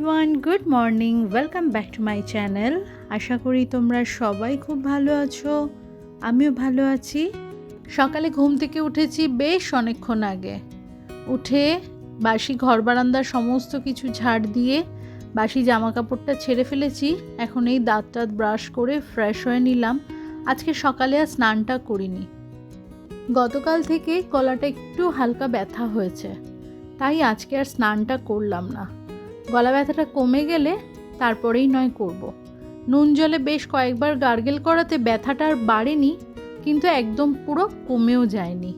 Everyone good morning welcome back to my channel আশা করি তোমরা সবাই খুব ভালো আছো। আমিও ভালো আছি। সকালে ঘুম থেকে উঠেছি বেশ অনেকক্ষণ আগে। উঠে বাসি ঘর বারান্দার সমস্ত কিছু ঝাড় দিয়ে বাসি জামা কাপড়টা ছেড়ে ফেলেছি। এখন এই দাঁত টাত ব্রাশ করে ফ্রেশ হয়ে নিলাম। আজকে সকালে আর স্নানটা করিনি। গতকাল থেকে গলাটা একটু হালকা ব্যথা হয়েছে। তাই আজকে আর স্নানটা করলাম না। গলা ব্যথাটা কমে গেলে তারপরেই নয় করব। নুন জলে বেশ কয়েকবার গার্গেল করাতে ব্যথাটা আর বাড়েনি, কিন্তু একদম পুরো কমেও যায়নি।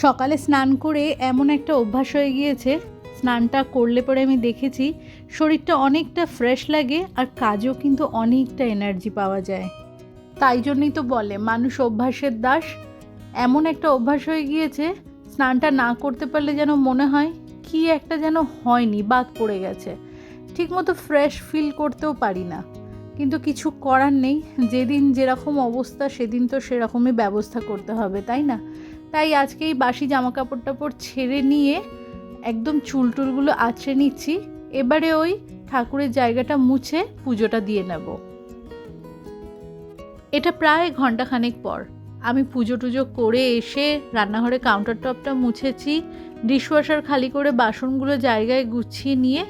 সকালে স্নান করে এমন একটা অভ্যাস হয়ে গিয়েছে, স্নানটা করলে পরে আমি দেখেছি শরীরটা অনেকটা ফ্রেশ লাগে আর কাজও কিন্তু অনেকটা এনার্জি পাওয়া যায়। তাই জন্যই তো বলে, মানুষ অভ্যাসের দাস। এমন একটা অভ্যাস হয়ে গিয়েছে, স্নানটা না করতে পারলে যেন মনে হয় কি একটা যেন হয়নি, বাদ পড়ে গেছে। ঠিকমতো ফ্রেশ ফিল করতেও পারি না। কিন্তু কিছু করার নেই। যেদিন যেরকম অবস্থা, সেদিন তো সেরকমই ব্যবস্থা করতে হবে, তাই না? তাই আজকে এই বাসি জামা কাপড় টাপড় ছেড়ে নিয়ে একদম চুল টুলগুলো আঁচড়ে নিচ্ছি। এবারে ওই ঠাকুরের জায়গাটা মুছে পুজোটা দিয়ে নেব। এটা প্রায় ঘন্টাখানেক পর। আমি পুজো টুজো করে এসে রান্নাঘরে কাউন্টার টপটা মুছেছি। ডিশওয়াশার খালি করে বাসনগুলো জায়গায় গুছিয়ে নিয়ে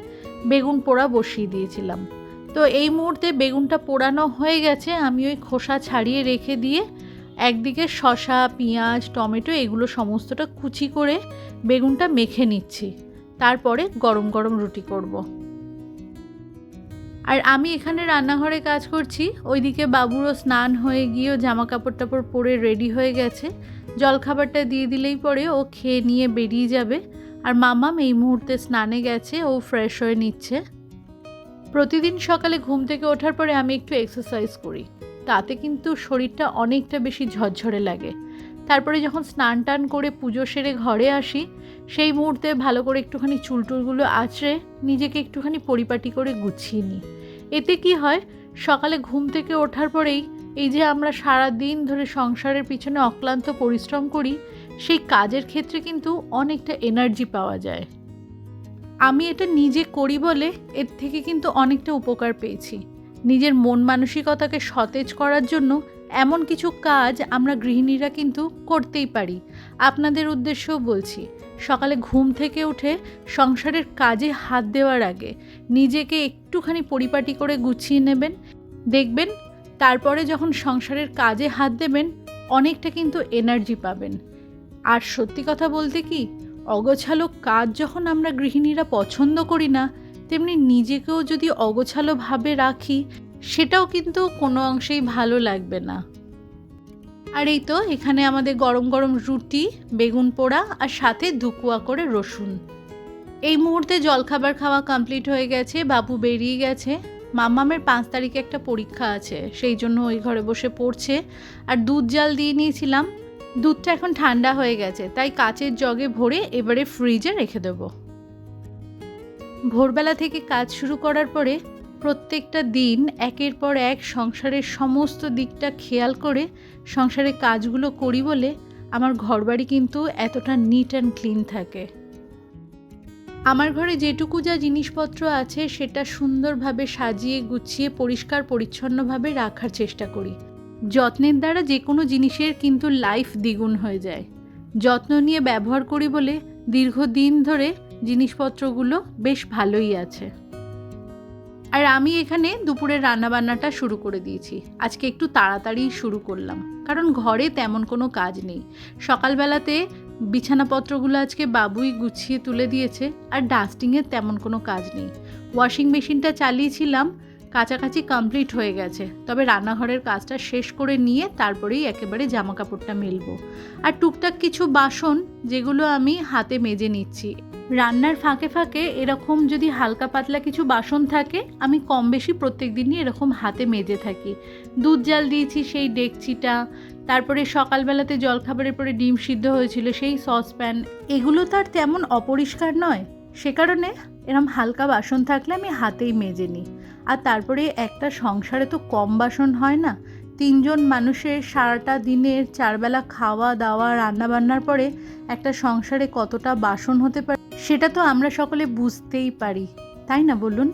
বেগুন পোড়া বসিয়ে দিয়েছিলাম তো এই মুহূর্তে বেগুনটা পোড়ানো হয়ে গেছে, আমি ওই খোসা ছাড়িয়ে রেখে দিয়ে একদিকে শশা পেঁয়াজ, টমেটো এগুলো সমস্তটা কুচি করে বেগুনটা মেখে নিচ্ছি তারপরে গরম গরম রুটি করব। আর আমি এখানে রান্নাঘরে কাজ করছি। ওইদিকে বাবুরও স্নান হয়ে গিয়েও জামা কাপড় টাপড় পরে রেডি হয়ে গেছে। জলখাবারটা দিয়ে দিলেই পরে ও খেয়ে নিয়ে বেরিয়ে যাবে। আর মামাম এই মুহূর্তে স্নানে গেছে, ও ফ্রেশ হয়ে নিচ্ছে। প্রতিদিন সকালে ঘুম থেকে ওঠার পরে আমি একটু এক্সারসাইজ করি। তাতে কিন্তু শরীরটা অনেকটা বেশি ঝরঝরে লাগে। তারপরে যখন স্নান টান করে পুজো সেরে ঘরে আসি, সেই মুহূর্তে ভালো করে একটুখানি চুলটুলগুলো আঁচড়ে নিজেকে একটুখানি পরিপাটি করে গুছিয়ে নিই। এতে কি হয়? সকালে ঘুম থেকে ওঠার পরেই এই যে আমরা সারা দিন ধরে সংসারের পিছনে অক্লান্ত পরিশ্রম করি, সেই কাজের ক্ষেত্রে কিন্তু অনেকটা এনার্জি পাওয়া যায়। আমি এটা নিজে করি বলে এর থেকে কিন্তু অনেকটা উপকার পেয়েছি। নিজের মন মানসিকতাকে সতেজ করার জন্য এমন কিছু কাজ আমরা গৃহিণীরা কিন্তু করতেই পারি। আপনাদের উদ্দেশ্যও বলছি, সকালে ঘুম থেকে উঠে সংসারের কাজে হাত দেওয়ার আগে নিজেকে একটুখানি পরিপাটি করে গুছিয়ে নেবেন। দেখবেন, তারপরে যখন সংসারের কাজে হাত দেবেন, অনেকটা কিন্তু এনার্জি পাবেন। আর সত্যি কথা বলতে কি, অগোছালো কাজ যখন আমরা গৃহিণীরা পছন্দ করি না, তেমনি নিজেকেও যদি অগোছালোভাবে রাখি সেটাও কিন্তু কোনো অংশেই ভালো লাগবে না। আর এই তো, এখানে আমাদের গরম গরম রুটি, বেগুন পোড়া আর সাথে দুকুয়া করে রসুন। এই মুহূর্তে জলখাবার খাওয়া কমপ্লিট হয়ে গেছে, বাবু বেরিয়ে গেছে। মাম্মামের পাঁচ তারিখে একটা পরীক্ষা আছে, সেই জন্য ওই ঘরে বসে পড়ছে। আর দুধ জাল দিয়ে নিয়েছিলাম। দুধটা এখন ঠান্ডা হয়ে গেছে, তাই কাচের জগে ভরে এবারে ফ্রিজে রেখে দেবো। ভোরবেলা থেকে কাজ শুরু করার পরে প্রত্যেকটা দিন একের পর এক সংসারের সমস্ত দিকটা খেয়াল করে সংসারের কাজগুলো করি বলে আমার ঘরবাড়ি কিন্তু এতটা নিট অ্যান্ড ক্লিন থাকে। আমার ঘরে যেটুকু যা জিনিসপত্র আছে সেটা সুন্দরভাবে সাজিয়ে, গুছিয়ে, পরিষ্কার, পরিচ্ছন্নভাবে রাখার চেষ্টা করি। যত্নের দ্বারা যে কোনো জিনিসের কিন্তু লাইফ দ্বিগুণ হয়ে যায়। যত্ন নিয়ে ব্যবহার করি বলে দীর্ঘদিন ধরে জিনিসপত্রগুলো বেশ ভালোই আছে। আর আমি এখানে দুপুরের রান্নাবান্নাটা শুরু করে দিয়েছি। আজকে একটু তাড়াতাড়ি শুরু করলাম। কারণ ঘরে তেমন কোনো কাজ নেই। সকালবেলাতে বিছানাপত্রগুলো আজকে বাবুই গুছিয়ে তুলে দিয়েছে আর ডাস্টিংয়ের তেমন কোনো কাজ নেই। ওয়াশিং মেশিনটা চালিয়েছিলাম, কাছাকাছি কমপ্লিট হয়ে গেছে। তবে রান্নাঘরের কাজটা শেষ করে নিয়ে তারপরেই একেবারে জামা কাপড়টা মেলবো। আর টুকটাক কিছু বাসন যেগুলো আমি হাতে মেজে নিচ্ছি রান্নার ফাঁকে ফাঁকে এরকম যদি হালকা পাতলা কিছু বাসন থাকে, আমি কম বেশি প্রত্যেক দিনই এরকম হাতে মেজে থাকি। দুধ জাল দিয়েছি, সেই ডেকচিটা তারপরে সকালবেলাতে জলখাবারের পরে ডিম সিদ্ধ হয়েছিল, সেই সসপ্যান, এগুলো তার তেমন অপরিষ্কার নয়। সে কারণে এরম হালকা বাসন থাকলে আমি হাতেই মেজে নিই। আর তারপরে একটা সংসারে তো কম বাসন হয় না। তিনজন মানুষের সারাটা দিনের চারবেলা খাওয়া দাওয়া রান্নাবান্নার পরে একটা সংসারে কতটা বাসন হতে পারে সেটা তো আমরা সকলে বুঝতেই পারি, তাই না বলুন?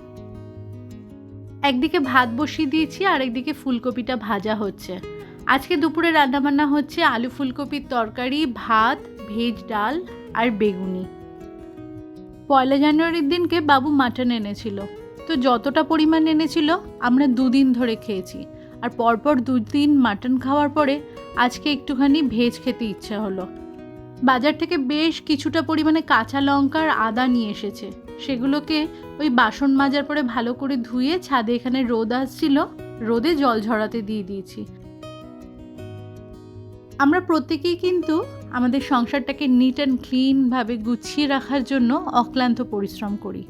একদিকে ভাত বসিয়ে দিয়েছি আর একদিকে ফুলকপিটা ভাজা হচ্ছে। আজকে দুপুরে রান্নাবান্না হচ্ছে আলু ফুলকপির তরকারি, ভাত, ভেজ ডাল আর বেগুনি। পয়লা জানুয়ারির দিনকে বাবু মাটন এনেছিল। তো যতটা পরিমাণ এনেছিল, আমরা দুদিন ধরে খেয়েছি। আর পরপর দুদিন মাটন খাওয়ার পরে আজকে একটুখানি ভেজ খেতে ইচ্ছা হলো। বাজার থেকে বেশ কিছুটা পরিমাণে কাঁচা লঙ্কা আর আদা নিয়ে এসেছে। সেগুলোকে ওই বাসন মাজার পরে ভালো করে ধুয়ে ছাদে এখানে রোদ আসছিল, রোদে জল ঝরাতে দিয়ে দিয়েছি। আমরা প্রত্যেকেই কিন্তু আমাদের সংসারটাকে নিট অ্যান্ড ক্লিনভাবে গুছিয়ে রাখার জন্য অক্লান্ত পরিশ্রম করি।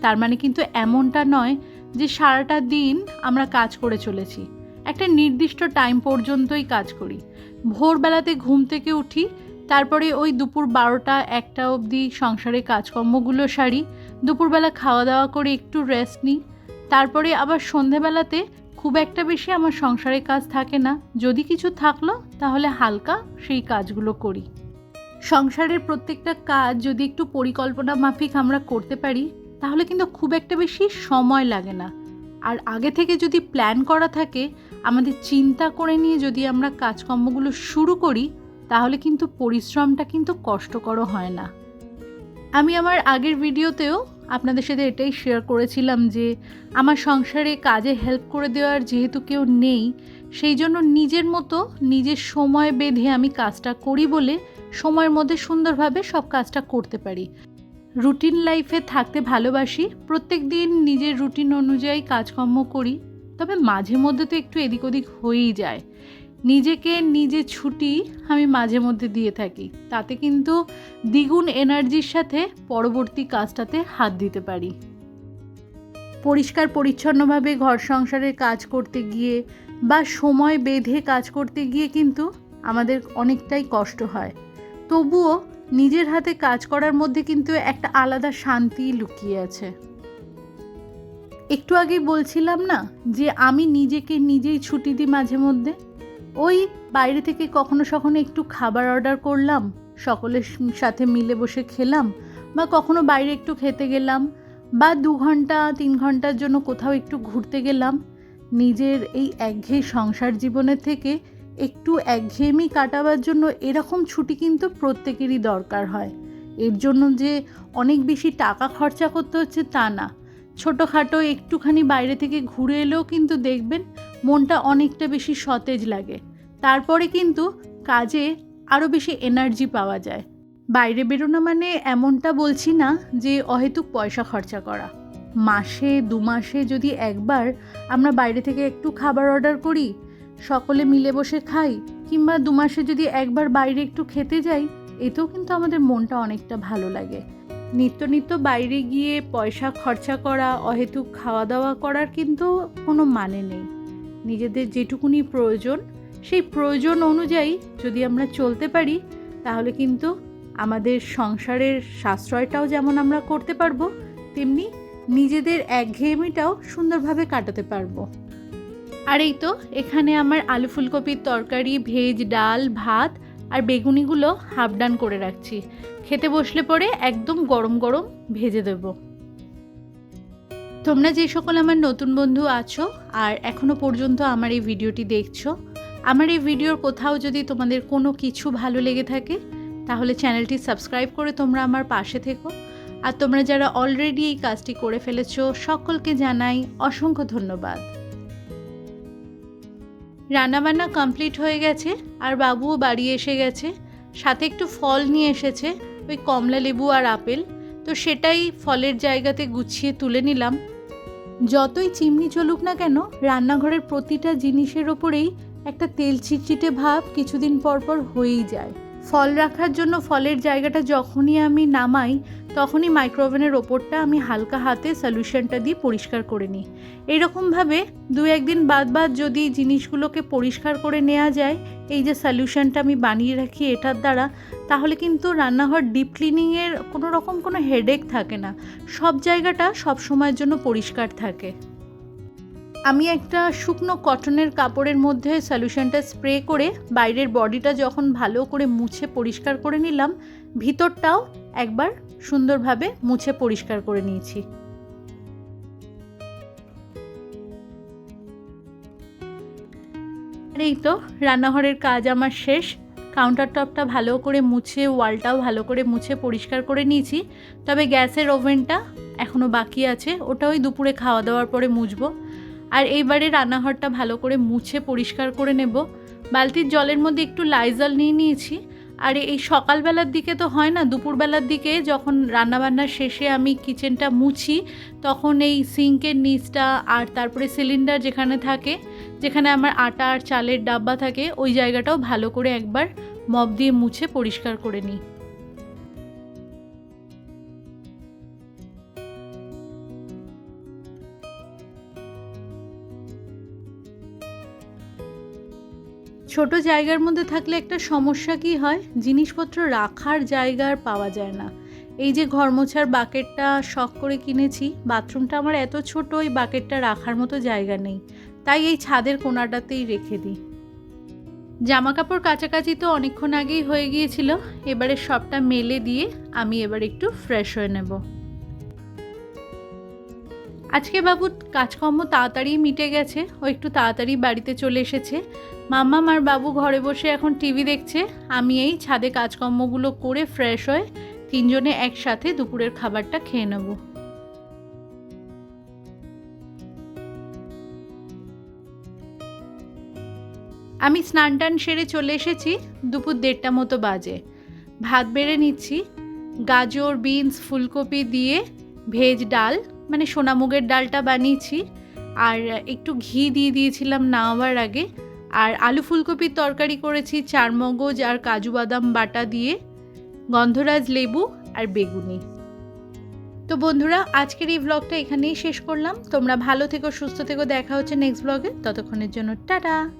তার মানে কিন্তু এমনটা নয় যে সারাটা দিন আমরা কাজ করে চলেছি। একটা নির্দিষ্ট টাইম পর্যন্তই কাজ করি। ভোরবেলাতে ঘুম থেকে উঠি তারপরে ওই দুপুর বারোটা একটা অবধি সংসারে কাজকর্মগুলো সারি, দুপুরবেলা খাওয়া দাওয়া করে একটু রেস্ট নিই, তারপরে আবার সন্ধেবেলাতে খুব একটা বেশি আমার সংসারে কাজ থাকে না। যদি কিছু থাকল, তাহলে হালকা সেই কাজগুলো করি। সংসারের প্রত্যেকটা কাজ যদি একটু পরিকল্পনা মাফিক আমরা করতে পারি, তাহলে কিন্তু খুব একটা বেশি সময় লাগে না। আর আগে থেকে যদি প্ল্যান করা থাকে, আমাদের চিন্তা করে নিয়ে যদি আমরা কাজকর্মগুলো শুরু করি তাহলে কিন্তু পরিশ্রমটা কিন্তু কষ্টকরও হয় না। আমি আমার আগের ভিডিওতেও আপনাদের সাথে এটাই শেয়ার করেছিলাম যে, আমার সংসারে কাজে হেল্প করে দেওয়ার যেহেতু কেউ নেই, সেই জন্য নিজের মতো নিজের সময় বেঁধে আমি কাজটা করি বলে সময়ের মধ্যে সুন্দরভাবে সব কাজটা করতে পারি। রুটিন লাইফে থাকতে ভালোবাসি, প্রত্যেক দিন নিজের রুটিন অনুযায়ী কাজকর্ম করি, তবে মাঝে মধ্যে তো একটু এদিক ওদিক হয়েই যায়। নিজেকে নিজে ছুটি আমি মাঝে মধ্যে দিয়ে থাকি। তাতে কিন্তু দ্বিগুণ এনার্জির সাথে পরবর্তী কাজটাতে হাত দিতে পারি। পরিষ্কার পরিচ্ছন্নভাবে ঘর সংসারের কাজ করতে গিয়ে বা সময় বেঁধে কাজ করতে গিয়ে কিন্তু আমাদের অনেকটাই কষ্ট হয়। তবুও নিজের হাতে কাজ করার মধ্যে কিন্তু একটা আলাদা শান্তি লুকিয়ে আছে। একটু আগেই বলছিলাম না যে আমি নিজেকে নিজেই ছুটি দিই মাঝে মধ্যে? ওই বাইরে থেকে কখনো সখনো একটু খাবার অর্ডার করলাম, সকলের সাথে মিলে বসে খেলাম বা কখনো বাইরে একটু খেতে গেলাম বা দু ঘণ্টা, তিন ঘণ্টার জন্য কোথাও একটু ঘুরতে গেলাম। নিজের এই একঘেয়ে সংসার জীবনের থেকে একটু একঘেয়েমি কাটাবার জন্য এরকম ছুটি কিন্তু প্রত্যেকেরই দরকার হয়। এর জন্য যে অনেক বেশি টাকা খরচা করতে হচ্ছে তা না। ছোটোখাটো একটুখানি বাইরে থেকে ঘুরে এলেও কিন্তু দেখবেন মনটা অনেকটা বেশি সতেজ লাগে। তারপরে কিন্তু কাজে আরও বেশি এনার্জি পাওয়া যায়। বাইরে বেরোনো মানে এমনটা বলছি না যে অহেতুক পয়সা খরচা করা। মাসে, দু মাসে যদি একবার আমরা বাইরে থেকে একটু খাবার অর্ডার করি, সকলে মিলে বসে খাই, কিংবা দু মাসে যদি একবার বাইরে একটু খেতে যাই, এতেও কিন্তু আমাদের মনটা অনেকটা ভালো লাগে। নিত্য নিত্য বাইরে গিয়ে পয়সা খরচা করা, অহেতুক খাওয়া দাওয়া করার কিন্তু কোনো মানে নেই। নিজেদের যেটুকুনি প্রয়োজন সেই প্রয়োজন অনুযায়ী যদি আমরা চলতে পারি, তাহলে কিন্তু আমাদের সংসারের সাশ্রয়টাও যেমন আমরা করতে পারব, তেমনি নিজেদের একঘেয়েমিটাও সুন্দরভাবে কাটাতে পারব। আর এই তো, এখানে আমার আলু ফুলকপির তরকারি, ভেজ, ডাল, ভাত আর বেগুনিগুলো হাফ ডান করে রাখছি। খেতে বসলে পরে একদম গরম গরম ভেজে দেব। তোমরা যে সকল আমার নতুন বন্ধু আছো আর এখনও পর্যন্ত আমার এই ভিডিওটি দেখছ আমার এই ভিডিওর কোথাও যদি তোমাদের কোনো কিছু ভালো লেগে থাকে, তাহলে চ্যানেলটি সাবস্ক্রাইব করে তোমরা আমার পাশে থেকো। আর তোমরা যারা অলরেডি এই কাজটি করে ফেলেছো, সকলকে জানাই অসংখ্য ধন্যবাদ। রান্নাবান্না কমপ্লিট হয়ে গেছে, আর বাবুও বাড়ি এসে গেছে। সাথে একটু ফল নিয়ে এসেছে, ওই কমলা লেবু আর আপেল। তো সেটাই ফলের জায়গাতে গুছিয়ে তুলে নিলাম। যতই চিমনি চলুক না কেন, রান্নাঘরের প্রতিটা জিনিসের ওপরেই একটা তেল চিটচিটে ভাব কিছুদিন পর পর হয়েই যায়। ফল রাখার জন্য ফলের জায়গাটা যখনই আমি নামাই, তখনই মাইক্রোওভেনের ওপরটা আমি হালকা হাতে সলিউশনটা দিয়ে পরিষ্কার করে নিই। এরকমভাবে দু একদিন বাদ বাদ যদি জিনিসগুলোকে পরিষ্কার করে নেওয়া যায়, এই যে সলিউশনটা আমি বানিয়ে রাখি এটার দ্বারা, তাহলে কিন্তু রান্নাঘর ডিপ ক্লিনিংয়ের কোনো রকম কোনো হেডেক থাকে না। সব জায়গাটা সব সময়ের জন্য পরিষ্কার থাকে। আমি একটা শুকনো কটনের কাপড়ের মধ্যে সলিউশনটা স্প্রে করে বাইরের বডিটা যখন ভালো করে মুছে পরিষ্কার করে নিলাম, ভিতরটাও একবার সুন্দরভাবে মুছে পরিষ্কার করে নিয়েছি। এই তো, রান্নাঘরের কাজ আমার শেষ। কাউন্টার টপটা ভালো করে মুছে ওয়ালটাও ভালো করে মুছে পরিষ্কার করে নিয়েছি। তবে গ্যাসের ওভেনটা এখনও বাকি আছে, ওটা ওই দুপুরে খাওয়া দাওয়ার পরে মুছবো। আর এইবারে রান্নাঘরটা ভালো করে মুছে পরিষ্কার করে নেব। বালতির জলের মধ্যে একটু লাইজল নিয়ে নিয়েছি। আর এই সকালবেলার দিকে তো হয় না, দুপুরবেলার দিকে যখন রান্নাবান্নার শেষে আমি কিচেনটা মুছি, তখন এই সিঙ্কের নিচটা আর তারপরে সিলিন্ডার যেখানে থাকে, যেখানে আমার আটা আর চালের ডাব্বা থাকে, ওই জায়গাটাও ভালো করে একবার মব দিয়ে মুছে পরিষ্কার করে নিই। ছোট জায়গার মধ্যে থাকলে একটা সমস্যা কি হয়? জিনিসপত্র রাখার জায়গা আর পাওয়া যায় না। এই যে ঘর মোছার বাকেটটা শখ করে কিনেছি, বাথরুমটা আমার এত ছোট ওই বাকেটটা রাখার মতো জায়গা নেই। তাই এই ছাদের কোনাটাতেই রেখে দিই। জামা কাপড় কাছাকাছি তো অনেকক্ষণ আগেই হয়ে গিয়েছিল। এবারে সবটা মেলে দিয়ে আমি এবার একটু ফ্রেশ হয়ে নেব। আজকে বাবু কাজকর্ম তাড়াতাড়ি মিটে গেছে। ও একটু তাড়াতাড়ি বাড়িতে চলে এসেছে। মাম্মা আর বাবু ঘরে বসে এখন টিভি দেখছে। আমি এই ছাদে কাজকর্মগুলো করে ফ্রেশ হয়ে তিনজনে একসাথে দুপুরের খাবারটা খেয়ে নেব। আমি স্নান টান সেরে চলে এসেছি, দুপুর দেড়টা মতো বাজে। ভাত বেড়ে নিচ্ছি, গাজর, বিনস, ফুলকপি দিয়ে ভেজ ডাল মানে সোনামুগের ডালটা বানিয়েছি। আর একটু ঘি দিয়ে দিয়েছিলাম নামাবার আগে আর আলু ফুলকপির তরকারি করেছি চারমগজ আর কাজু বাদাম বাটা দিয়ে, গন্ধরাজ লেবু আর বেগুনি। তো বন্ধুরা, আজকের এই ব্লগটা এখানেই শেষ করলাম। তোমরা ভালো থেকো, সুস্থ থেকো, দেখা হচ্ছে নেক্সট ব্লগে ততক্ষণের জন্য টাটা!